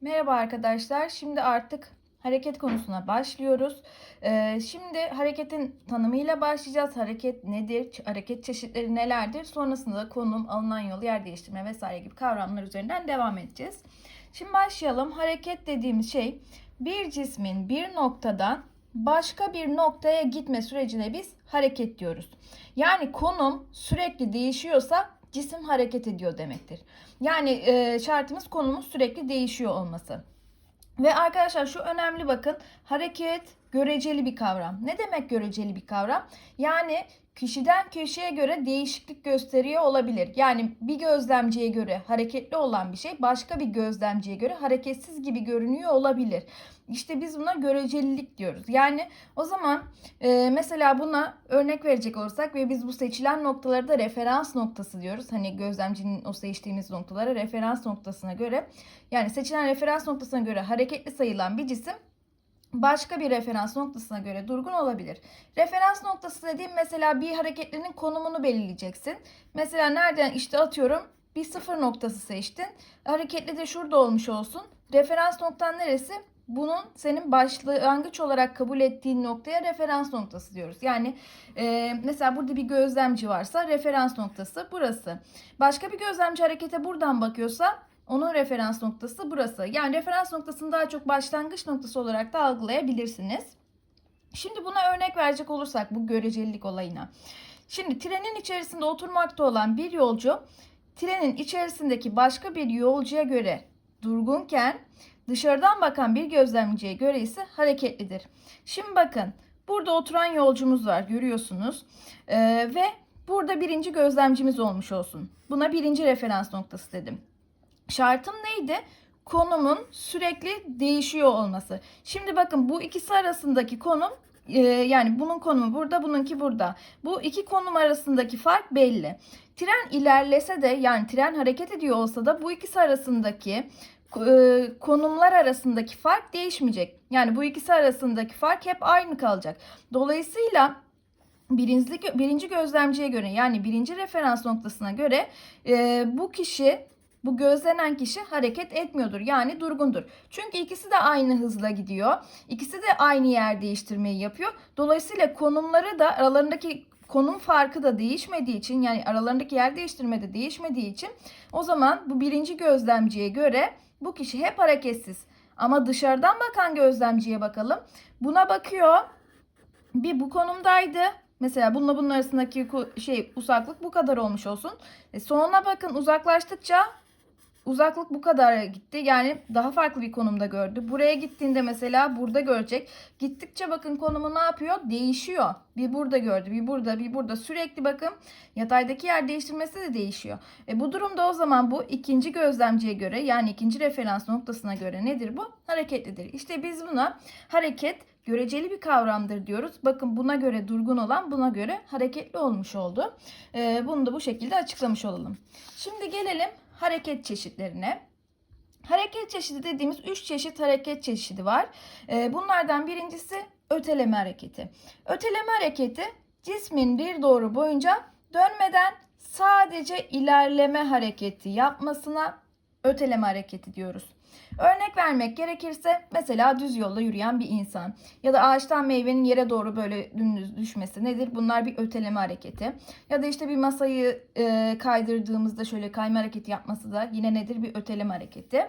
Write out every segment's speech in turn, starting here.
Merhaba arkadaşlar. Şimdi artık hareket konusuna başlıyoruz. Ee, şimdi hareketin tanımıyla başlayacağız. Hareket nedir? Hareket çeşitleri nelerdir? Sonrasında da konum, alınan yol, yer değiştirme vesaire gibi kavramlar üzerinden devam edeceğiz. Şimdi başlayalım. Hareket dediğimiz şey bir cismin bir noktadan başka bir noktaya gitme sürecine biz hareket diyoruz. Yani konum sürekli değişiyorsa cisim hareket ediyor demektir. Yani e, şartımız konumuz sürekli değişiyor olması. Ve arkadaşlar şu önemli bakın hareket göreceli bir kavram. Ne demek göreceli bir kavram? Yani kişiden kişiye göre değişiklik gösteriyor olabilir. Yani bir gözlemciye göre hareketli olan bir şey başka bir gözlemciye göre hareketsiz gibi görünüyor olabilir. İşte biz buna görecelilik diyoruz. Yani o zaman e, mesela buna örnek verecek olursak ve biz bu seçilen noktaları da referans noktası diyoruz. Hani gözlemcinin o seçtiğimiz noktalara referans noktasına göre yani seçilen referans noktasına göre hareketli sayılan bir cisim başka bir referans noktasına göre durgun olabilir. Referans noktası dediğim mesela bir hareketlinin konumunu belirleyeceksin. Mesela nereden işte atıyorum bir sıfır noktası seçtin. Hareketli de şurada olmuş olsun. Referans noktan neresi? Bunun senin başlangıç olarak kabul ettiğin noktaya referans noktası diyoruz. Yani e, mesela burada bir gözlemci varsa referans noktası burası. Başka bir gözlemci harekete buradan bakıyorsa onun referans noktası burası. Yani referans noktasını daha çok başlangıç noktası olarak da algılayabilirsiniz. Şimdi buna örnek verecek olursak bu görecelilik olayına. Şimdi trenin içerisinde oturmakta olan bir yolcu trenin içerisindeki başka bir yolcuya göre durgunken dışarıdan bakan bir gözlemciye göre ise hareketlidir. Şimdi bakın burada oturan yolcumuz var görüyorsunuz Ee, ve burada birinci gözlemcimiz olmuş olsun. Buna birinci referans noktası dedim. Şartım neydi? Konumun sürekli değişiyor olması. Şimdi bakın bu ikisi arasındaki konum e, yani bunun konumu burada, bununki burada. Bu iki konum arasındaki fark belli. Tren ilerlese de yani tren hareket ediyor olsa da bu ikisi arasındaki konumlar arasındaki fark değişmeyecek. Yani bu ikisi arasındaki fark hep aynı kalacak. Dolayısıyla birinci, birinci gözlemciye göre yani birinci referans noktasına göre e, bu kişi bu gözlenen kişi hareket etmiyordur. Yani durgundur. Çünkü ikisi de aynı hızla gidiyor. İkisi de aynı yer değiştirmeyi yapıyor. Dolayısıyla konumları da aralarındaki konum farkı da değişmediği için yani aralarındaki yer değiştirme de değişmediği için o zaman bu birinci gözlemciye göre bu kişi hep hareketsiz. Ama dışarıdan bakan gözlemciye bakalım. Buna bakıyor. Bir bu konumdaydı. Mesela bununla bunun arasındaki şey uzaklık bu kadar olmuş olsun. E sonra bakın uzaklaştıkça uzaklık bu kadar gitti. Yani daha farklı bir konumda gördü. Buraya gittiğinde mesela burada görecek. Gittikçe bakın konumu ne yapıyor? Değişiyor. Bir burada gördü, bir burada, bir burada. Sürekli bakın yataydaki yer değiştirmesi de değişiyor. E bu durumda o zaman bu ikinci gözlemciye göre yani ikinci referans noktasına göre nedir bu? Hareketlidir. İşte biz buna hareket göreceli bir kavramdır diyoruz. Bakın buna göre durgun olan buna göre hareketli olmuş oldu. E, bunu da bu şekilde açıklamış olalım. Şimdi gelelim hareket çeşitlerine. Hareket çeşidi dediğimiz 3 çeşit hareket çeşidi var. Ee, Bunlardan birincisi öteleme hareketi. Öteleme hareketi cismin bir doğru boyunca dönmeden sadece ilerleme hareketi yapmasına öteleme hareketi diyoruz. Örnek vermek gerekirse mesela düz yolda yürüyen bir insan ya da ağaçtan meyvenin yere doğru böyle dümdüz düşmesi nedir? Bunlar bir öteleme hareketi. Ya da işte bir masayı e, kaydırdığımızda şöyle kayma hareketi yapması da yine nedir? Bir öteleme hareketi.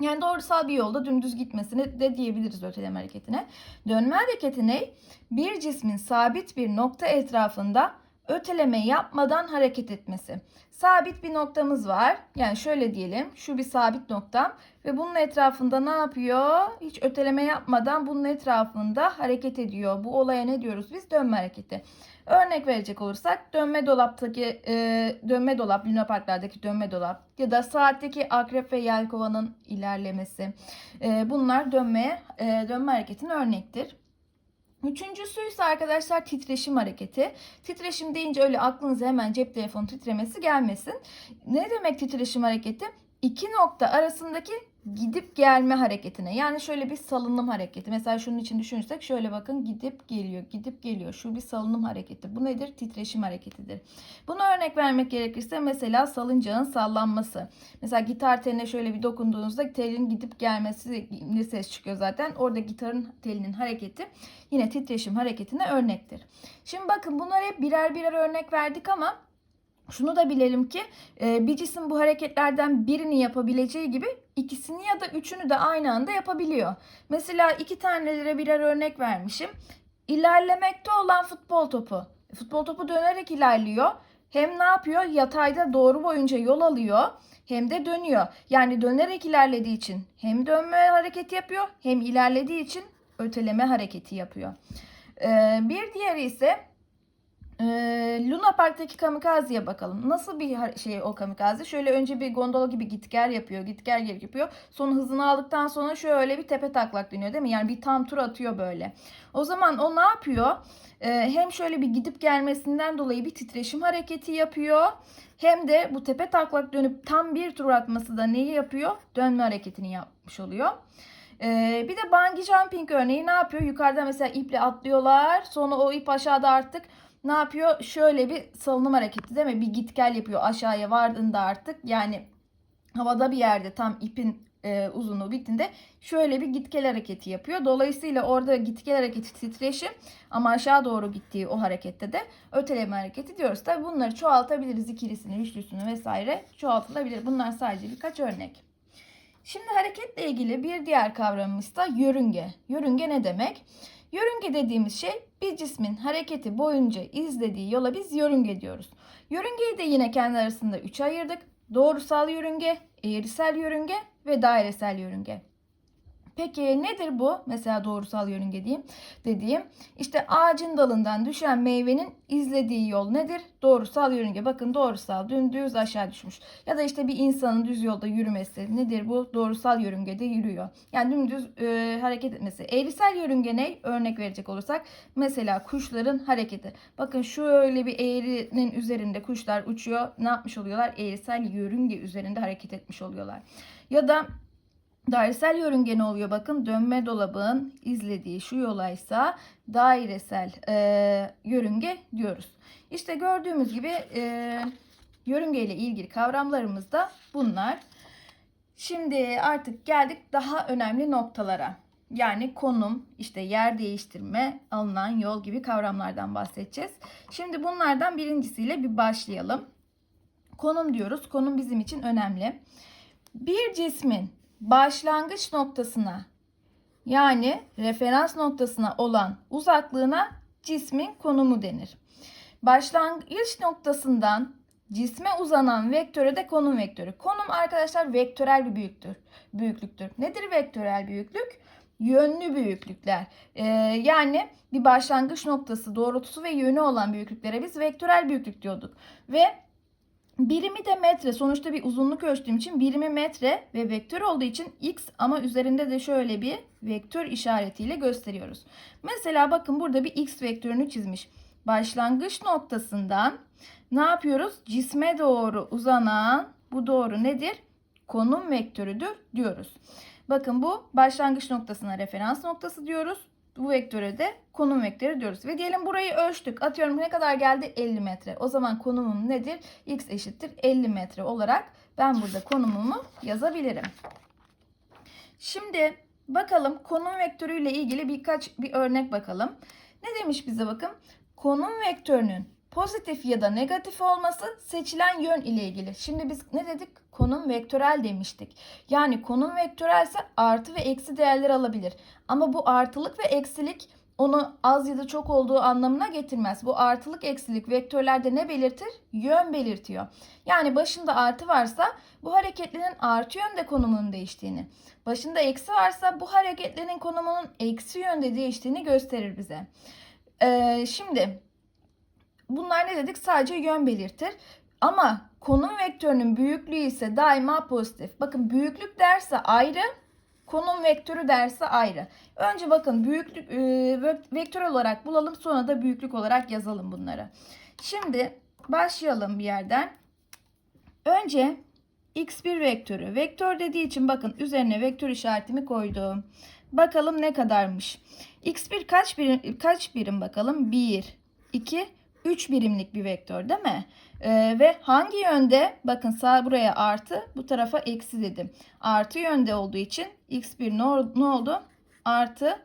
Yani doğrusal bir yolda dümdüz gitmesini de diyebiliriz öteleme hareketine. Dönme hareketi ne? Bir cismin sabit bir nokta etrafında öteleme yapmadan hareket etmesi. Sabit bir noktamız var. Yani şöyle diyelim. Şu bir sabit noktam ve bunun etrafında ne yapıyor? Hiç öteleme yapmadan bunun etrafında hareket ediyor. Bu olaya ne diyoruz biz? Dönme hareketi. Örnek verecek olursak dönme dolaptaki e, dönme dolap, lunaparklardaki dönme dolap ya da saatteki akrep ve yelkovanın ilerlemesi. E, bunlar dönmeye e, dönme hareketine örnektir. Üçüncüsü ise arkadaşlar titreşim hareketi. Titreşim deyince öyle aklınıza hemen cep telefonu titremesi gelmesin. Ne demek titreşim hareketi? iki nokta arasındaki gidip gelme hareketine. Yani şöyle bir salınım hareketi. Mesela şunun için düşünürsek şöyle bakın gidip geliyor, gidip geliyor. Şu bir salınım hareketi. Bu nedir? Titreşim hareketidir. Buna örnek vermek gerekirse mesela salıncağın sallanması. Mesela gitar teline şöyle bir dokunduğunuzda telin gidip gelmesi ses çıkıyor zaten. Orada gitarın telinin hareketi yine titreşim hareketine örnektir. Şimdi bakın bunları hep birer birer örnek verdik ama şunu da bilelim ki e, bir cisim bu hareketlerden birini yapabileceği gibi ikisini ya da üçünü de aynı anda yapabiliyor. Mesela iki tanelere birer örnek vermişim. İlerlemekte olan futbol topu. Futbol topu dönerek ilerliyor. Hem ne yapıyor? Yatayda doğru boyunca yol alıyor hem de dönüyor. Yani dönerek ilerlediği için hem dönme hareketi yapıyor hem ilerlediği için öteleme hareketi yapıyor. Ee, bir diğeri ise ee, Luna Park'taki kamikaze'ye bakalım. Nasıl bir şey o kamikaze? Şöyle önce bir gondola gibi git gel yapıyor, git gel gel yapıyor. Sonra hızını aldıktan sonra şöyle bir tepe taklak dönüyor değil mi? Yani bir tam tur atıyor böyle. O zaman o ne yapıyor? Ee, hem şöyle bir gidip gelmesinden dolayı bir titreşim hareketi yapıyor. Hem de bu tepe taklak dönüp tam bir tur atması da neyi yapıyor? Dönme hareketini yapmış oluyor. Ee, bir de bungee jumping örneği ne yapıyor? Yukarıda mesela iple atlıyorlar. Sonra o ip aşağıda artık ne yapıyor? Şöyle bir salınım hareketi değil mi? Bir git gel yapıyor aşağıya vardığında artık. Yani havada bir yerde tam ipin e, uzunluğu bittiğinde şöyle bir git gel hareketi yapıyor. Dolayısıyla orada git gel hareketi titreşim ama aşağı doğru gittiği o harekette de öteleme hareketi diyoruz. Tabi bunları çoğaltabiliriz. ikilisini, üçlüsünü vesaire çoğaltılabilir. Bunlar sadece birkaç örnek. Şimdi hareketle ilgili bir diğer kavramımız da yörünge. Yörünge ne demek? Yörünge dediğimiz şey bir cismin hareketi boyunca izlediği yola biz yörünge diyoruz. Yörüngeyi de yine kendi arasında üçe ayırdık. Doğrusal yörünge, eğrisel yörünge ve dairesel yörünge. Peki nedir bu? Mesela doğrusal yörünge diyeyim dediğim. İşte ağacın dalından düşen meyvenin izlediği yol nedir? Doğrusal yörünge. Bakın doğrusal dümdüz aşağı düşmüş. Ya da işte bir insanın düz yolda yürümesi nedir bu? Doğrusal yörüngede yürüyor. Yani dümdüz e, hareket etmesi. Eğrisel yörünge ne? Örnek verecek olursak mesela kuşların hareketi. Bakın şöyle bir eğrinin üzerinde kuşlar uçuyor. Ne yapmış oluyorlar? Eğrisel yörünge üzerinde hareket etmiş oluyorlar. Ya da Dairesel yörünge ne oluyor? Bakın dönme dolabın izlediği şu yolaysa dairesel e, yörünge diyoruz. İşte gördüğümüz gibi e, yörünge ile ilgili kavramlarımız da bunlar. Şimdi artık geldik daha önemli noktalara. Yani konum, işte yer değiştirme, alınan yol gibi kavramlardan bahsedeceğiz. Şimdi bunlardan birincisiyle bir başlayalım. Konum diyoruz. Konum bizim için önemli. Bir cismin başlangıç noktasına yani referans noktasına olan uzaklığına cismin konumu denir. Başlangıç noktasından cisme uzanan vektöre de konum vektörü. Konum arkadaşlar vektörel bir büyüktür, büyüklüktür. Nedir vektörel büyüklük? Yönlü büyüklükler. Ee, yani bir başlangıç noktası, doğrultusu ve yönü olan büyüklüklere biz vektörel büyüklük diyorduk. Ve Birimi de metre. Sonuçta bir uzunluk ölçtüğüm için birimi metre ve vektör olduğu için x ama üzerinde de şöyle bir vektör işaretiyle gösteriyoruz. Mesela bakın burada bir x vektörünü çizmiş. Başlangıç noktasından ne yapıyoruz? Cisme doğru uzanan bu doğru nedir? Konum vektörüdür diyoruz. Bakın bu başlangıç noktasına referans noktası diyoruz. Bu vektöre de konum vektörü diyoruz. Ve diyelim burayı ölçtük. Atıyorum ne kadar geldi? 50 metre. O zaman konumum nedir? X eşittir 50 metre olarak ben burada konumumu yazabilirim. Şimdi bakalım konum vektörüyle ilgili birkaç bir örnek bakalım. Ne demiş bize bakın? Konum vektörünün pozitif ya da negatif olması seçilen yön ile ilgili. Şimdi biz ne dedik? Konum vektörel demiştik. Yani konum vektörelse artı ve eksi değerler alabilir. Ama bu artılık ve eksilik onu az ya da çok olduğu anlamına getirmez. Bu artılık eksilik vektörlerde ne belirtir? Yön belirtiyor. Yani başında artı varsa bu hareketlinin artı yönde konumunun değiştiğini, başında eksi varsa bu hareketlinin konumunun eksi yönde değiştiğini gösterir bize. Ee, şimdi bunlar ne dedik? Sadece yön belirtir. Ama konum vektörünün büyüklüğü ise daima pozitif. Bakın büyüklük derse ayrı, konum vektörü derse ayrı. Önce bakın büyüklük e, vektör olarak bulalım sonra da büyüklük olarak yazalım bunları. Şimdi başlayalım bir yerden. Önce x1 vektörü. Vektör dediği için bakın üzerine vektör işaretimi koydum. Bakalım ne kadarmış. x1 kaç birim, kaç birim bakalım? 1, 2, 3 birimlik bir vektör değil mi? Ee, ve hangi yönde? Bakın sağ buraya artı, bu tarafa eksi dedim. Artı yönde olduğu için x1 ne, ol- ne oldu? Artı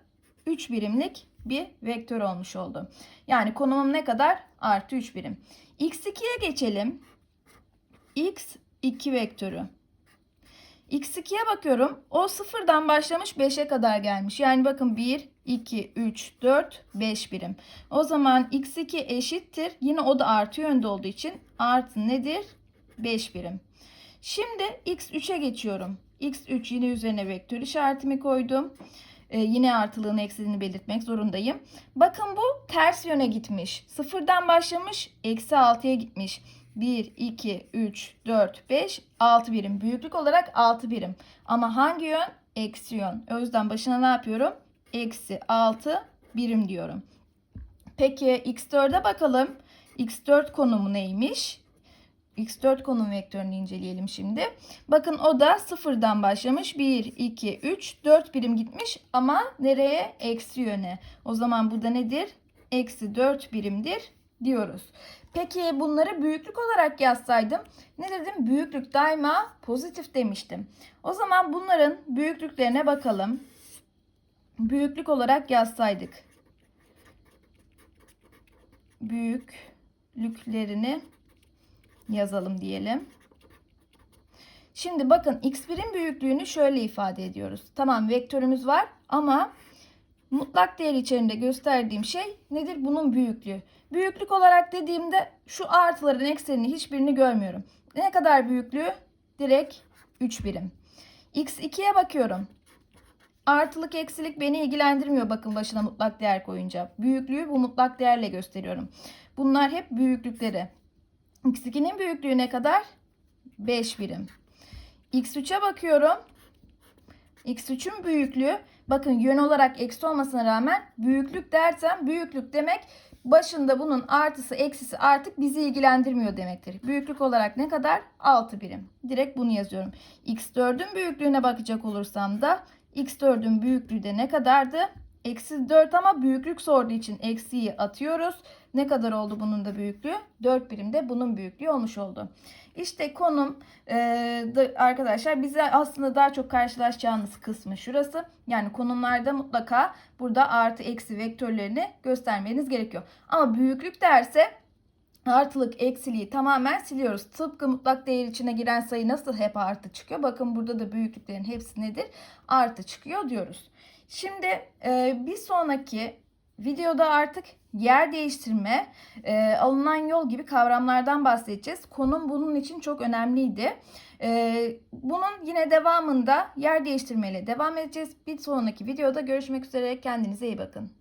3 birimlik bir vektör olmuş oldu. Yani konumum ne kadar? Artı 3 birim. x2'ye geçelim. x2 vektörü. X2'ye bakıyorum. O sıfırdan başlamış 5'e kadar gelmiş. Yani bakın 1, 2, 3, 4, 5 birim. O zaman x2 eşittir. Yine o da artı yönde olduğu için artı nedir? 5 birim. Şimdi x3'e geçiyorum. x3 yine üzerine vektör işaretimi koydum. Ee, yine artılığını eksiliğini belirtmek zorundayım. Bakın bu ters yöne gitmiş. Sıfırdan başlamış eksi 6'ya gitmiş. 1, 2, 3, 4, 5, 6 birim. Büyüklük olarak 6 birim. Ama hangi yön? Eksi yön. O yüzden başına ne yapıyorum? Eksi 6 birim diyorum. Peki x4'e bakalım. x4 konumu neymiş? x4 konum vektörünü inceleyelim şimdi. Bakın o da sıfırdan başlamış. 1, 2, 3, 4 birim gitmiş ama nereye? Eksi yöne. O zaman bu da nedir? Eksi 4 birimdir diyoruz. Peki bunları büyüklük olarak yazsaydım ne dedim? Büyüklük daima pozitif demiştim. O zaman bunların büyüklüklerine bakalım. Büyüklük olarak yazsaydık. Büyüklüklerini yazalım diyelim. Şimdi bakın x1'in büyüklüğünü şöyle ifade ediyoruz. Tamam vektörümüz var ama mutlak değer içerisinde gösterdiğim şey nedir? Bunun büyüklüğü. Büyüklük olarak dediğimde şu artıların eksilerini hiçbirini görmüyorum. Ne kadar büyüklüğü? Direkt 3 birim. x2'ye bakıyorum. Artılık eksilik beni ilgilendirmiyor bakın başına mutlak değer koyunca. Büyüklüğü bu mutlak değerle gösteriyorum. Bunlar hep büyüklükleri. X2'nin büyüklüğü ne kadar? 5 birim. X3'e bakıyorum. X3'ün büyüklüğü bakın yön olarak eksi olmasına rağmen büyüklük dersem büyüklük demek başında bunun artısı eksisi artık bizi ilgilendirmiyor demektir. Büyüklük olarak ne kadar? 6 birim. Direkt bunu yazıyorum. X4'ün büyüklüğüne bakacak olursam da X4'ün büyüklüğü de ne kadardı? Eksi 4 ama büyüklük sorduğu için eksiyi atıyoruz. Ne kadar oldu bunun da büyüklüğü? 4 birimde bunun büyüklüğü olmuş oldu. İşte konum e, da, arkadaşlar bize aslında daha çok karşılaşacağınız kısmı şurası. Yani konumlarda mutlaka burada artı eksi vektörlerini göstermeniz gerekiyor. Ama büyüklük derse artılık eksiliği tamamen siliyoruz. Tıpkı mutlak değer içine giren sayı nasıl hep artı çıkıyor? Bakın burada da büyüklüklerin hepsi nedir? Artı çıkıyor diyoruz. Şimdi e, bir sonraki videoda artık yer değiştirme, e, alınan yol gibi kavramlardan bahsedeceğiz. Konum bunun için çok önemliydi. E, bunun yine devamında yer değiştirmeyle devam edeceğiz. Bir sonraki videoda görüşmek üzere. Kendinize iyi bakın.